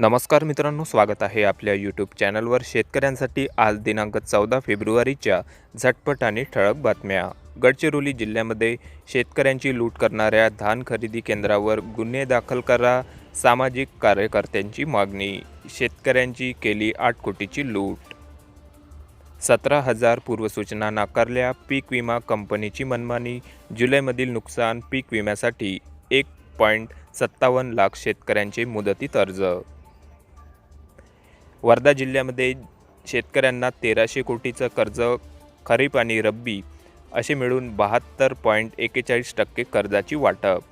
नमस्कार मित्रांनो स्वागत आहे आपल्या यूट्यूब चॅनलवर शेतकऱ्यांसाठी आज दिनांक चौदा फेब्रुवारीच्या झटपट आणि ठळक बातम्या. गडचिरोली जिल्ह्यामध्ये शेतकऱ्यांची लूट करणाऱ्या धान खरेदी केंद्रावर गुन्हे दाखल करा सामाजिक कार्यकर्त्यांची मागणी शेतकऱ्यांची केली आठ कोटीची लूट. सतरा हजार पूर्वसूचना नाकारल्या पीक विमा कंपनीची मनमानी जुलैमधील नुकसान पीक विम्यासाठी एक पॉईंट सत्तावन्न लाख शेतकऱ्यांचे मुदतीत अर्ज. वर्धा जिल्ह्यामध्ये शेतकऱ्यांना तेराशे कोटीचं कर्ज खरीप आणि रब्बी असे मिळून बहात्तर पॉईंट एकेचाळीस टक्के कर्जाची वाटप.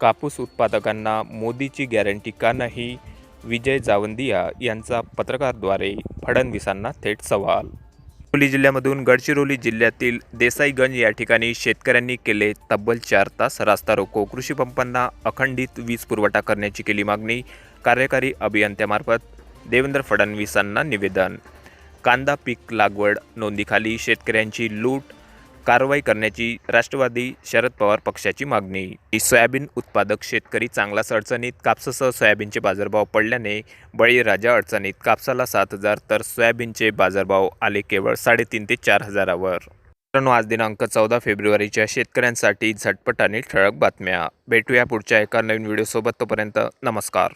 कापूस उत्पादकांना मोदीची गॅरंटी का नाही? विजय जावंदिया यांचा पत्रकारद्वारे फडणवीसांना थेट सवाल हिंगोली जिल्ह्यामधून गडचिरोली जिल्ह्यातील देसाईगंज या ठिकाणी शेतकऱ्यांनी केले तब्बल चार तास रास्ता रोको. कृषी पंपांना अखंडित वीज पुरवठा करण्याची केली मागणी. कार्यकारी अभियंत्यामार्फत देवेंद्र फडणवीसांना निवेदन. कांदा पीक लागवड नोंदीखाली शेतकऱ्यांची लूट कारवाई करण्याची राष्ट्रवादी शरद पवार पक्षाची मागणी. सोयाबीन उत्पादक शेतकरी चांगलाच अडचणीत कापसासह सोयाबीनचे बाजारभाव पडल्याने बळीराजा अडचणीत कापसाला सात हजार तर सोयाबीनचे बाजारभाव आले केवळ साडेतीन ते चार हजारावर. मित्रांनो आज दिनांक चौदा फेब्रुवारीच्या शेतकऱ्यांसाठी झटपट आणि ठळक बातम्या. भेटूया पुढच्या एका नवीन व्हिडिओसोबत. तोपर्यंत नमस्कार.